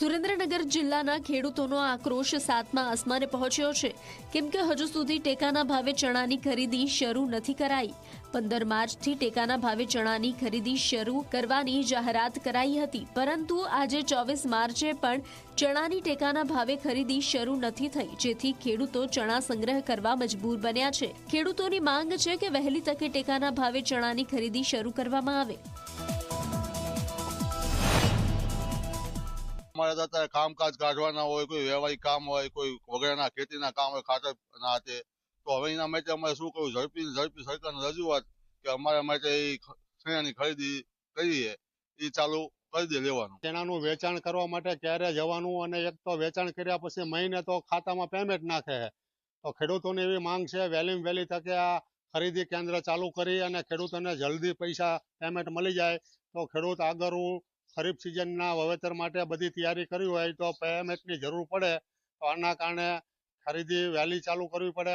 સુરેન્દ્રનગર જિલ્લાના ખેડૂતોનો આક્રોશ સાતમા આસમાને પહોંચ્યો છે. કેમ કે હજુ સુધી ટેકાના ભાવે ચણાની ખરીદી શરૂ નથી કરાઈ. પંદર માર્ચથી ટેકાના ભાવે ચણાની ખરીદી શરૂ કરવાની જાહેરાત કરાઈ હતી. પરંતુ આજે ચોવીસ માર્ચે પણ ચણાની ટેકાના ભાવે ખરીદી શરૂ નથી થઈ, જેથી ખેડૂતો ચણા સંગ્રહ કરવા મજબૂર બન્યા છે. ખેડૂતોની માંગ છે કે વહેલી તકે ટેકાના ભાવે ચણાની ખરીદી શરૂ કરવામાં આવે. અમારે તો અત્યારે કામકાજ કાઢવાના હોય, કોઈ વ્યવહારિક કામ હોય, કોઈ વગેરેના ખેતીના કામ હોય ખાતર ના હાથે તો હવે એના માટે અમારે શું કહ્યું ઝડપી ઝડપી સરકારને રજૂઆત કે અમારા માટે એ શેણાની ખરીદી કરીએ, એ ચાલુ કરી દે લેવાનું. તેનાનું વેચાણ કરવા માટે ક્યારે જવાનું અને એક તો વેચાણ કર્યા પછી મહિને તો ખાતામાં પેમેન્ટ નાખે તો ખેડૂતોની એવી માંગ છે, વહેલી તકે આ ખરીદી કેન્દ્ર ચાલુ કરી અને ખેડૂતોને જલ્દી પૈસા પેમેન્ટ મળી જાય. તો ખેડૂત આગળ ખરીફ સિઝનના વાવેતર માટે બધી તૈયારી કરી હોય તો પેમેન્ટની જરૂર પડે. તો આના કારણે ખરીદી વહેલી ચાલુ કરવી પડે.